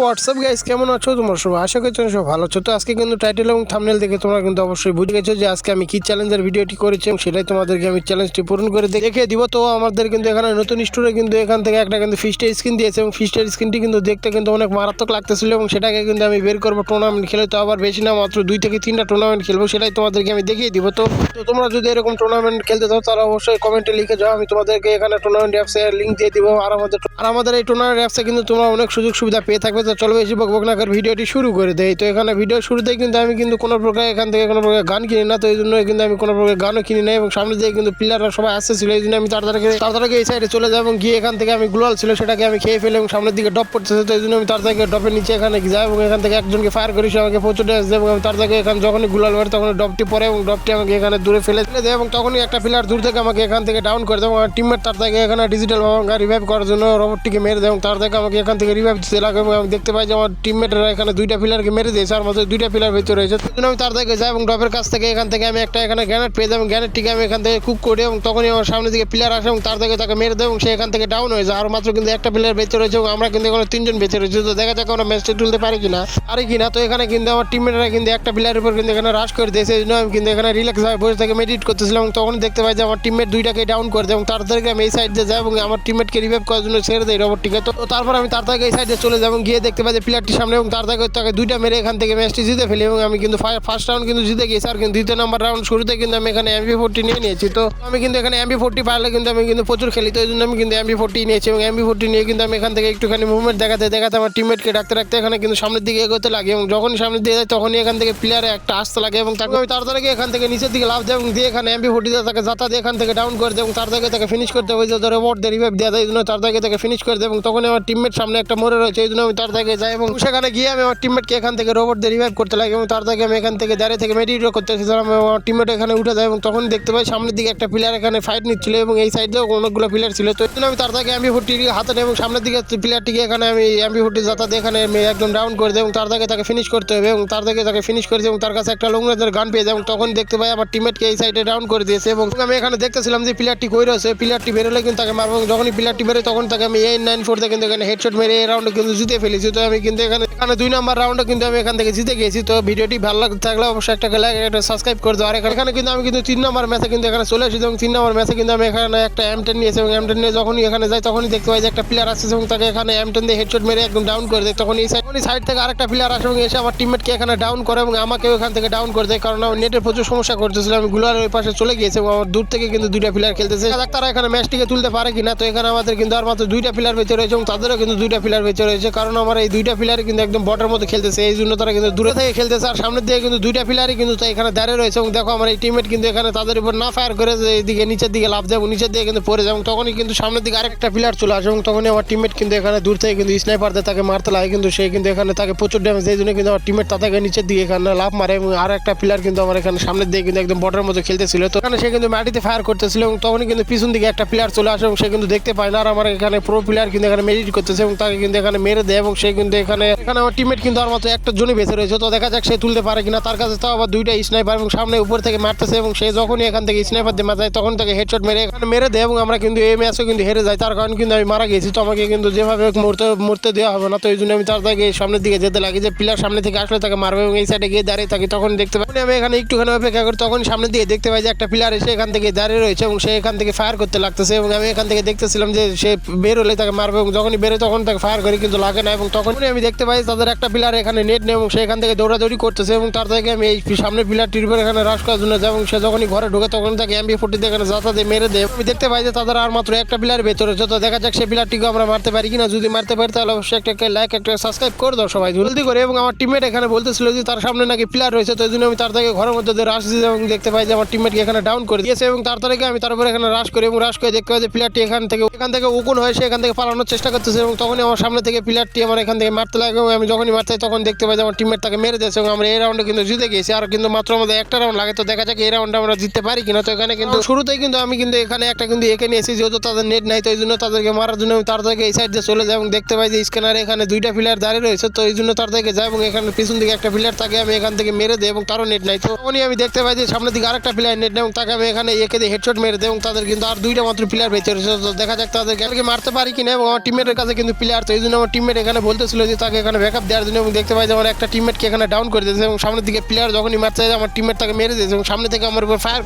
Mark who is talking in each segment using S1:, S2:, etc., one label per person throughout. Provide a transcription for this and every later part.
S1: WhatsApp guys কেমন আছো? তোমরা সবাই আশা করছি সব ভালো আছো। তো আজকে কিন্তু টাইটেল এবং থামনেল দেখে তোমরা কিন্তু অবশ্যই বুঝে গেছো যে আজকে আমি কি চ্যালেঞ্জের ভিডিওটি করেছি এবং সেটাই তোমাদেরকে আমি চ্যালেঞ্জটি পূরণ করে দেখে দিব। তো আমাদের কিন্তু এখানে নতুন স্টোরে কিন্তু এখান থেকে একটা কিন্তু ফিস্টের স্ক্রিন দিয়েছে এবং ফিস্টের স্ক্রিনটি কিন্তু দেখতে কিন্তু অনেক মারাত্মক লাগতেছিল এবং সেটাকে কিন্তু আমি বের করব টুর্নামেন্ট খেলে। তো আবার বেশি না, মাত্র দুই থেকে তিনটা টুর্নামেন্ট খেলব, সেটাই তোমাদেরকে আমি দেখিয়ে দিব। তো তো তোমরা যদি এরকম টুর্নামেন্ট খেলতে চাও, তাহলে অবশ্যই কমেন্টে লিখে যাও। আমি তোমাদেরকে এখানে টুর্নামেন্ট অ্যাপসে লিঙ্ক দিয়ে দিব। আর আমাদের আর আমাদের এই টুর্নামেন্ট অ্যাপসে কিন্তু তোমরা অনেক সুযোগ সুবিধা পেয়ে থাকবে। তো চলো বেশি বকবক না করে ভিডিওটি শুরু করে দেয় তো এখানে ভিডিও শুরুতেই কিন্তু আমি কিন্তু কোনো প্রকার এখান থেকে কোনো প্রকার গান কিনি না, তো এই জন্য কিন্তু আমি কোনো প্রকার গানও কিনি না এবং সামনে দিয়ে কিন্তু প্লেয়াররা সবাই আসতেছিল, এই জন্য আমি তাড়াতাড়ি তাড়াতাড়ি এই সাইডে চলে যাই এবং গিয়ে এখান থেকে আমি গ্লোয়াল ছিল, সেটাকে আমি খেয়ে ফেলে এবং সামনের দিকে ডপ পড়তেছে তো এই জন্য আমি তাড়াতাড়ি ডপের নিচে এখানে যাই এবং এখান থেকে একজনকে ফায়ার করি, সে আমাকে প্রচুর ড্যান্স দেয় এবং আমি তাড়াতাড়ি এখানে যখনই গুলাল মারি তখন ডপটি পরে এবং ডপটি আমাকে এখানে দূরে ফেলে ফেলে দেয় এবং তখনই একটা প্লেয়ার দূর থেকে আমাকে এখান থেকে ডাউন করে দেয় আমার টিমমেট তার থেকে এখানে ডিজিটাল রিভাইভ করার জন্য রবটটিকে মেরে দেয় এবং তার থেকে আমাকে এখান থেকে রিভাইভ দিতে লাগে এবং আমি দেখতে পাই যে আমার টিমমেটরা এখানে দুইটা প্লেয়ারকে মেরে দিয়েছে, আর মধ্যে দুইটা প্লেয়ার ভেতরে রয়েছে। জন্য আমি তার থেকে যাই এবং ডপের কাছ থেকে এখান থেকে আমি একটা এখানে গ্যানেট পেয়ে যাই এবং গ্যানেটটিকে আমি এখান থেকে কুক করি এবং তখনই আমার সামনে দিকে প্লেয়ার আসে এবং তার থেকে তাকে মেরে দেয় এবং সে এখান থেকে ডাউন হয়ে যায়। আর মাত্র কিন্তু একটা প্লেয়ার ভেতরে রয়েছে এবং আমরা কিন্তু এখানে তিনজন বেঁচে রয়েছে। তো দেখা যাক আমরা ম্যাচটা তুলতে পারি কিনা পারি কিনা। তো এখানে কিন্তু আমার টিমমেটরা কিন্তু একটা প্লেয়ারের উপর কিন্তু এখানে রাশ করে দিয়েছে। এই জন্য আমি কিন্তু এখানে রিল্যাক্স হয়ে বসে থেকে মেডিট করতেছিলাম এবং তখন দেখতে পাই যে আমার টিমমেট দুইটাকে ডাউন করে দেয় এবং তার থেকে আমি এই সাইড দিয়ে যাই এবং আমার টিমমেটকে রিভাইভ করার জন্য ছেড়ে দেয় রবটটিকে তো তারপর আমি তার থেকে এই সাইডে চলে যাই এবং গিয়ে দেখতে পাই যে প্লেয়ারটির সামনে এবং তার থেকে তাকে দুইটা মেরে এখান থেকে ম্যাচটি জিতে ফেলি এবং আমি কিন্তু ফার্স্ট রাউন্ড কিন্তু জিতে গেছি। আর কিন্তু দ্বিতীয় নাম্বার রাউন্ড শুরুতে কিন্তু আমি এখানে এমবি ফোরটি নিয়ে নিয়েছি। তো আমি কিন্তু এখানে এমবি ফোরটি পারলে কিন্তু আমি কিন্তু প্রচুর খেলি। তো এই জন্য আমি কিন্তু এমবি ফোরটি নিয়েছি এবং এমবি ফোরটি নিয়ে কিন্তু আমি এখান থেকে একটুখানি মুভমেন্ট দেখাতে দেখাতে আমার টিমমেটকে ডাকতে রাখতে এখানে কিন্তু সামনের দিকে এগোতে লাগে এবং যখনই সামনের দিকে যায় তখনই এখান থেকে প্লেয়ারে একটা আসতে লাগে এবং তারপর আমি তাড়াতাড়ি এখান থেকে নিচের দিকে লাভ দেয় এবং দিয়ে এখানে এমবি ফোরটি তাকে যাতা দিয়ে এখান থেকে ডাউন করে দেয় এবং তার থেকে তাকে ফিনিশ করতে হবে ধরে ওয়ার্ড দিয়ে রিভাইভ দেওয়া যায় এই জন্য তার থেকে তাকে ফিনিশ করে দেয় এবং তখন আমার টিমমেট সামনে একটা মরে রয়েছে। এই জন্য আমি তার থেকে যাই এবং সেখানে গিয়ে আমি আমার টিমমেটকে এখান থেকে রোবট দিয়ে রিভাইভ করতে লাগে এবং তার থেকে আমি এখান থেকে দাঁড়িয়ে থেকে মেডিটেট করতে এসেছিলাম আমার টিমমেট এখানে উঠে যায় এবং তখন দেখতে পাই সামনের দিকে একটা প্লেয়ার এখানে ফাইট নিচ্ছিল এবং এই সাইডেও অনেকগুলো প্লেয়ার ছিল। তো আমি তার থেকে এমবি ফোরটি হাতে এবং সামনের দিকে প্লেয়ারটিকে এখানে আমি এমবি ফোরটি যাতায়াত এখানে একদম ডাউন করে দেয় এবং তার থেকে তাকে ফিনিশ করতে হবে এবং তার থেকে তাকে ফিনিশ করেছে এবং তার কাছে একটা লং রেঞ্জের গান পেয়ে যায় এবং তখন দেখতে পাই আমার টিমমেটকে এই সাইডে ডাউন করে দিয়েছে এবং আমি এখানে দেখতেছিলাম যে প্লেয়ারটি কই রয়েছে প্লেয়ারটি বেরোলে কিন্তু তাকে মারবো যখনই প্লেয়ারটি বেরোয় তখন তাকে আমি এই নাইন ফোর থেকে কিন্তু এখানে হেডশট মেরে এই রাউন্ডে কিন্তু জিতে ফেলেছি। তো আমি কিন্তু এখানে এখানে দুই নম্বর রাউন্ডে কিন্তু আমি এখান থেকে জিতে গেছি। তো ভিডিওটি ভালো থাকলে অবশ্যই একটা লাইক একটা সাবস্ক্রাইব করে দাও। আর এখানে কিন্তু আমি কিন্তু তিন নম্বর ম্যাচে কিন্তু এখানে চলে এসেছি এবং তিন নম্বর ম্যাচে কিন্তু আমি এখানে একটা এম টেন নিয়েছি এবং এম টেন নিয়ে যখনই এখানে যাই, তখনই দেখতে পাই যে একটা প্লেয়ার আসছে এবং তাকে এখানে এম টেন দিয়ে হেডশট মেরে একদম ডাউন করে দেয়। তখন এই সাইড সাইড থেকে আরেকটা প্লেয়ার আসে এবং এসে আমার টিমমেটকে এখানে ডাউন করে এবং আমাকেও এখান থেকে ডাউন করে দেয়। কারণ আমার নেটের প্রচুর সমস্যা করতেছিল। আমি গুলার ওই পাশে চলে গিয়েছি এবং আমার দূর থেকে কিন্তু দুইটা প্লেয়ার খেলতেছে। তারা এখানে ম্যাচটিকে তুলতে পারে কিনা। তো এখানে আমাদের কিন্তু আর মাত্র দুইটা প্লেয়ার বেঁচে রয়েছে এবং তাদেরও কিন্তু দুইটা প্লেয়ার বেঁচে রয়েছে। কারণ আমার এই দুইটা প্লেয়ার কিন্তু একদম বটের মতো খেলতেছে। এই জন্য তারা কিন্তু দূরে থেকে খেলতেছে আর সামনের দিকে কিন্তু দুইটা প্লেয়ারই কিন্তু এখানে দাঁড়িয়ে রয়েছে এবং দেখো আমার এই টিমমেট কিন্তু এখানে তাদের উপর না ফায়ার করে এইদিকে নিচের দিকে লাভ দেয় এবং নিচের দিকে কিন্তু পড়ে যায় এবং তখনই কিন্তু সামনের দিকে আরেকটা প্লেয়ার চলে আসে এবং তখনই আমার টিমমেট কিন্তু এখানে দূর থেকে কিন্তু স্নাইপার দিয়ে তাকে মারতে লাগে কিন্তু সে কিন্তু এখানে তাকে প্রচুর ড্যামেজ এই জন্য কিন্তু আমার টিমমেট তাকে নিচের দিকে এখানে লাভ মারে এবং আর একটা প্লেয়ার কিন্তু আমার এখানে সামনের দিকে কিন্তু একদম বটের মতো খেলতেছিল। তো এখানে সে কিন্তু মাটিতে ফায়ার করতেছিল এবং তখনই কিন্তু পিছন দিকে একটা প্লেয়ার চলে আসে এবং সে কিন্তু দেখতে পায় না। আর আমার এখানে প্রো প্লেয়ার কিন্তু এখানে মেডিট করতেছে এবং তাকে কিন্তু এখানে মেরে দেয় এবং সে কিন্তু এখানে এখানে আমার টিমমেট কিন্তু আর মাত্র একটা জনই বেঁচে রয়েছে। তো দেখা যাক সে তুলতে পারে কিনা। তার কাছে তাও আবার দুইটা স্নাইপার এবং সামনে উপর থেকে মারতেছে এবং সে যখনই এখান থেকে স্নাইপার দিয়ে মারা যায়, তখন তাকে হেডশট মেরে এখানে মেরে দেয় এবং আমরা কিন্তু এই ম্যাচও কিন্তু হেরে যাই। তার কারণ কিন্তু আমি মারা গেছি, তো আমাকে কিন্তু যেভাবে মরতে মরতে দেওয়া হবে না। তো এই জন্য আমি তার থেকে সামনের দিকে যেতে লাগি যে প্লেয়ার সামনে থেকে আসলে তাকে মারবে এবং এই সাইডে গিয়ে দাঁড়িয়ে থাকি। তখন দেখতে পাই আমি এখানে একটুখানি অপেক্ষা করি, তখন সামনে দিয়ে দেখতে পাই যে একটা প্লেয়ার এসে এখান থেকে দাঁড়িয়ে রয়েছে এবং সে এখান থেকে ফায়ার করতে লাগতেছে এবং আমি এখান থেকে দেখতেছিলাম যে সে বের হলে তাকে মারবে এবং যখনই বেরোয় তখন তাকে ফায়ার করি কিন্তু লাগে না এবং তখনই আমি দেখতে পাই তাদের একটা প্লেয়ার এখানে নেট নেই এবং সেখান থেকে দৌড়াদৌড়ি করতেছে এবং তার থেকে আমি এই সামনে প্লেয়ারটির উপর এখানে রাশ করার জন্য এবং সে যখনই ঘরে ঢোকে তখন তাকে এমবি ফোর্টি এখানে যাতা মেরে দেয়। আমি দেখতে পাই যে তাদের আর মাত্র একটা প্লেয়ার ভেতরে, যত দেখা যাক সেই প্লেয়ারটিকে আমরা মারতে পারি কিনা, যদি মারতে পারি তাহলে অবশ্যই একটা লাইক একটা সাবস্ক্রাইব করে দাও সবাই, জলদি করে। এবং আমার টিমমেট এখানে বলতেছিল যে তার সামনে নাকি প্লেয়ার রয়েছে, তো জন্য আমি তার থেকে ঘরের মধ্যে রাশ দিয়েছি এবং দেখতে পাই যে আমার টিমমেটকে এখানে ডাউন করে দিয়েছে এবং তার থেকে আমি তার উপরে এখানে রাশ করি এবং রাশ করে দেখতে পাই যে প্লেয়ারটি এখান থেকে এখান থেকে উকুন হয়ে সে এখান থেকে পালানোর চেষ্টা করতেছে এবং তখনই আমার সামনে থেকে প্লেয়ারটি আমার এখান থেকে মারতে লাগে, আমি যখনই মারতে তখন দেখতে পাই যে আমার টিমমেট তাকে মেরে দিয়েছে এবং আমরা এই রাউন্ডে কিন্তু জিতে গেছি। আর কিন্তু মাত্র আমাদের একটা রাউন্ড লাগে, তো দেখা যাক এই রাউন্ডে আমরা জিততে পারি কিনা। তো এখানে কিন্তু শুরুতেই কিন্তু আমি কিন্তু এখানে একটা কিন্তু একে নিয়েছি যেহেতু তাদের নেট নাই, তো এই জন্য তাদেরকে মারার জন্য আমি তার থেকে এই সাইড দিয়ে চলে যাই এবং দেখতে পাই যে স্ক্যানারে এখানে দুইটা প্লেয়ার দাঁড়িয়ে রয়েছে, তো এই জন্য তার থেকে যাই এবং এখানে পিছন দিকে একটা প্লেয়ার থাকে আমি এখান থেকে মেরে দেয় এবং তারও নেট নাই। তো তখনই আমি দেখতে পাই যে সামনের দিকে আরেকটা প্লেয়ার নেট নেই এবং তাকে আমি এখানে একে দিয়ে হেডশট মেরে দেয় এবং তাদের কিন্তু আর দুইটা মাত্র প্লেয়ার বেঁচে রয়েছে। তো দেখা যাক তাদেরকে আমাকে মারতে পারি কিনা এবং আমার টিমের কাছে কিন্তু প্লেয়ার তো এই জন্য আমার টিমমেট এখানে বলতেছিল যে তাকে এখানে ব্যাকআপ দেওয়ার জন্য এবং দেখতে পাই যে আমার একটা টিমমেটকে এখানে ডাউন করে দিয়েছে এবং সামনের দিকে প্লেয়ার যখনই মারতে যায় আমার টিমমেট তাকে মেরে দিয়েছে এবং সামনে থেকে আমার উপর ফায়ার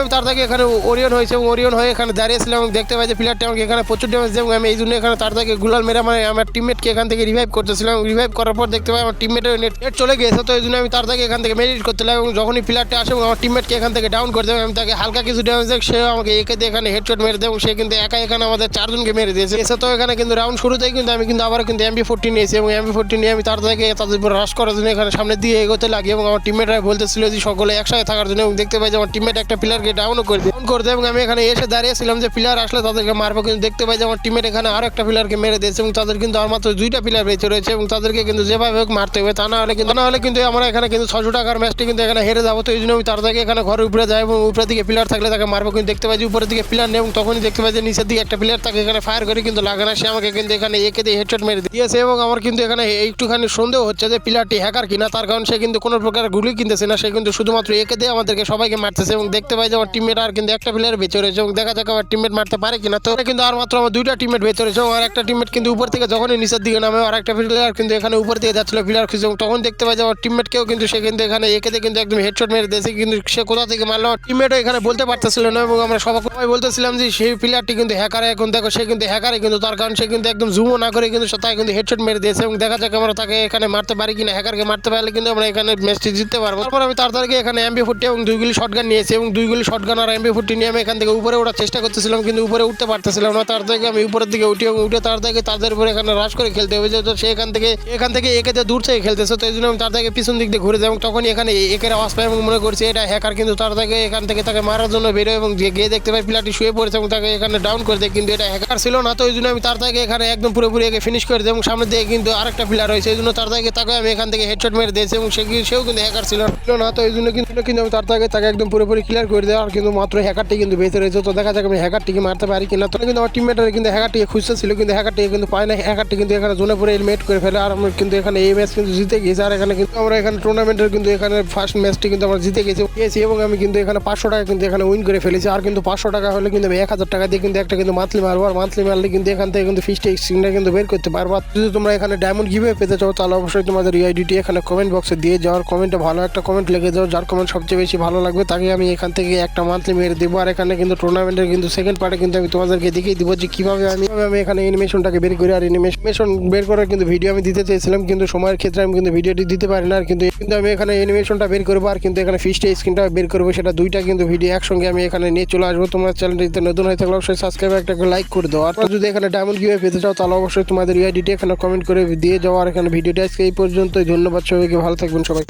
S1: আমি তার থেকে এখানে ওরিয়ন হয়েছে এবং ওরিয়ন হয়ে এখানে দাঁড়িয়েছিলাম এবং দেখতে পাই যে প্লেয়ারটা আমাকে এখানে প্রচুর ড্যামেজ দেয় এবং আমি এই জন্য এখানে তার থেকে গুলাল মেরে আমার আমার টিমমেটকে এখান থেকে রিভাইভ করতেছিলাম রিভাইভ করার পর দেখতে পাই আমার টিমমেটের নেট চলে গিয়েছে, তো এই জন্য আমি তার থেকে এখান থেকে মেডিট করতেলাম এবং যখনই প্লেয়ারটা আসে এবং আমার টিমমেটকে এখান থেকে ডাউন করে দেয়, আমি তাকে হালকা কিছু ড্যামেজ দেয় সে আমাকে একে দিয়ে এখানে হেডশট মেরে দেয় এবং সে কিন্তু একা এখানে আমাদের চারজনকে মেরে দিয়েছে। এসে তো এখানে কিন্তু রাউন্ড শুরুতেই কিন্তু আমি কিন্তু আবার কিন্তু এমবি ফোরটি নিয়েছি এবং এমবি ফোরটি নিয়ে আমি তার থেকে তাদের উপর রাশ করার জন্য এখানে সামনে দিয়ে এগোতে লাগি এবং আমার টিমমেটরা বলতেছিল যে সকলে একসাথে থাকার জন্য এবং দেখতে পাই যে আমার টিমমেট একটা প্লেয়ারকে ডাউনও করে দেয় ডাউন করে দেয় এবং আমি এখানে এসে দাঁড়িয়েছিলাম যে প্লেয়ার আসলে তাদেরকে মারবো কিন্তু দেখতে পাই যে আমার টিমমেট এখানে আরও একটা প্লেয়ারকে মেরে দিয়েছে এবং তাদের কিন্তু আর মাত্র দুইটা প্লেয়ার বেঁচে রয়েছে এবং তাদেরকে কিন্তু যেভাবে হোক মারতে হবে, তা না হলে কিন্তু না হলে কিন্তু আমরা এখানে কিন্তু ছশো টাকার ম্যাচটি কিন্তু এখানে হেরে যাব, তো এই জন্য আমি তার থেকে এখানে ঘরের উপরে যাই এবং উপরের দিকে প্লেয়ার থাকলে তাকে মারবো কিন্তু দেখতে পাই যে উপরের দিকে প্লেয়ার নেই এবং তখনই দেখতে পাই যে নিচের দিকে একটা প্লেয়ার তাকে এখানে ফায়ার করে কিন্তু লাগে না সে আমাকে কিন্তু এখানে একে দিয়ে হেডশট মেরে দিয়েছে এবং আমার কিন্তু এখানে একটুখানি সন্দেহ হচ্ছে যে প্লেয়ারটি হ্যাকার কিনা, তার কারণ সে কিন্তু কোনো প্রকার গুলি কিনতেছে না, সে কিন্তু শুধুমাত্র একে দিয়ে আমাদেরকে সবাইকে মারতেছে এবং দেখতে পাই যে আমার টিমমেট আর কিন্তু একটা প্লেয়ার রয়েছে এবং দেখা যাক আমার টিমমেট মারতে পারে কিনা। তো কিন্তু আর মাত্র আমার দুইটা টিমমেট রয়েছে এবং আর একটা টিমমেট কিন্তু উপর থেকে যখনই নিচের দিকে নামে, আর একটা প্লেয়ার কিন্তু এখানে উপর দিকে যাচ্ছিল প্লেয়ার খুঁজে এবং তখন দেখতে পাই যে আমার টিমমেটকেও কিন্তু সে কিন্তু এখানে একে দিয়ে কিন্তু একদম হেডশট মেরে দিয়েছে, কিন্তু সে কোথা থেকে মারলো আমার টিমমেটও এখানে বলতে পারতেছিল না এবং আমরা সবাই বলতেছিলাম যে সেই প্লেয়ারটি কিন্তু হ্যাকার এখন দেখো সে কিন্তু হ্যাকারে কিন্তু তার কারণ সে কিন্তু একদম জুমও না করে কিন্তু তাকে কিন্তু হেডশট মেরে দিয়েছে এবং দেখা যাক আমরা তাকে এখানে মারতে পারি কিনা। হ্যাকারকে মারতে পারলে কিন্তু আমরা এখানে ম্যাচটি জিততে পারব। তারপর আমি তাড়াতাড়ি এখানে এমবি ফুটটি এবং দুইগুলি শটগান নিয়েছি এবং দুইগুলি শটগান আর এমবি ফুটটি নিয়ে আমি এখান থেকে উপরে ওঠার চেষ্টা করতেছিলাম কিন্তু উপরে উঠতে পারতেছিলাম না। তার থেকে আমি উপরের দিকে উঠি এবং উঠে তার থেকে তাদের উপরে এখানে রাশ করে খেলতে হবে। যেহেতু সে এখান থেকে এখান থেকে একে দিয়ে দূর থেকে খেলতেছে, তো এই জন্য আমি তার থেকে পিছন দিক দিয়ে ঘুরে যাই এবং তখনই এখানে একের আওয়াজ পাই এবং মনে করছি এটা হ্যাকার কিন্তু তার থেকে এখান থেকে তাকে মারার জন্য বেরোয় এবং গিয়ে গিয়ে দেখতে পাই প্লেয়ারটি শুয়ে পড়েছে এবং তাকে এখানে ডাউন করে দেয় কিন্তু এটা হ্যাকার ছিল না, তো ওই জন্য আমি তার থেকে এখানে একদম পুরোপুরি একে ফিনিশ করে দিই এবং সামনে দিয়ে কিন্তু আরেকটা প্লেয়ার হয়েছে এই জন্য তার থেকে তাকে আমি এখান থেকে হেডশট মেরে দিয়েছি এবং সে সেও কিন্তু হ্যাকার ছিল না। তো এই জন্য কিন্তু কিন্তু আমি তার থেকে তাকে একদম পুরোপুরি ক্লিয়ার করে দেওয়া আর কিন্তু মাত্র হ্যাকারটি কিন্তু বেঁচে রয়েছে। তো দেখা যাক আমি হ্যাকারটিকে মারতে পারি কিনা। তো কিন্তু আমার টিমমেটারে কিন্তু হ্যাকারটিকে খুঁজতে ছিল, কিন্তু হ্যাকারটিকে কিন্তু পায় না হ্যাকারটি কিন্তু এখানে জোনে পরে এলিমেট করে ফেলে আর আমরা কিন্তু এখানে এই ম্যাচ কিন্তু জিতে গেছি। আর এখানে কিন্তু আমরা এখানে টুর্নামেন্টের কিন্তু এখানে ফার্স্ট ম্যাচটি কিন্তু আমরা জিতে গেছি। গেছি এবং আমি কিন্তু এখানে পাঁচশো টাকা কিন্তু এখানে উইন করে ফেলেছি। আর কিন্তু পাঁচশো টাকা হলে কিন্তু আমি এক হাজার টাকা দিয়ে কিন্তু একটা কিন্তু মান্থলি মারবো। আর মান্থলি মারলে কিন্তু এখান থেকে কিন্তু ফিস্ট স্ক্রিনটা কিন্তু বের করতে পারব। যদি তোমরা এখানে ডায়মন্ড গিভে পেতে চাও, তাহলে অবশ্যই তোমাদের ইউআইডিটি এখানে কমেন্ট বক্সে দিয়ে যাওয়ার কমেন্টে ভালো একটা কমেন্ট লিখে যাও, যার কমেন্ট সবচেয়ে বেশি ভালো লাগবে, তাকে আমি এখান থেকে একটা মান্থলি মেরে দেবো। আর এখানে কিন্তু টুর্নামেন্টের কিন্তু সেকেন্ড পার্টে কিন্তু আমি তোমাদেরকে দেখিয়ে দিব যে কীভাবে আমি আমি এখানে অ্যানিমেশনটাকে বের করি। আর অ্যানিমেশন বের করার কিন্তু ভিডিও আমি দিতে চেয়েছিলাম, কিন্তু সময়ের ক্ষেত্রে আমি কিন্তু ভিডিওটি দিতে পারি না। আর কিন্তু কিন্তু আমি এখানে অ্যানিমেশনটা বের করব, আর কিন্তু এখানে ফিস্টে স্ক্রিনটা বের করব, সেটা দুইটা কিন্তু ভিডিও একসঙ্গে আমি এখানে নিয়ে চলে আসব। তোমার চ্যানেলটিতে নতুন হয়ে থাকলে অবশ্যই সাবস্ক্রাইব একটা লাইক করে দাও। আর যদি এখানে ডায়মন্ড কীভাবে পেতে চাও, তাহলে অবশ্যই তোমাদের ইউআইডিটি এখানে কমেন্ট করে দিয়ে যাওয়ার এখানে ভিডিওটা আজকে এই পর্যন্তই। ধন্যবাদ সবাইকে ভালো থাকবেন সবাই।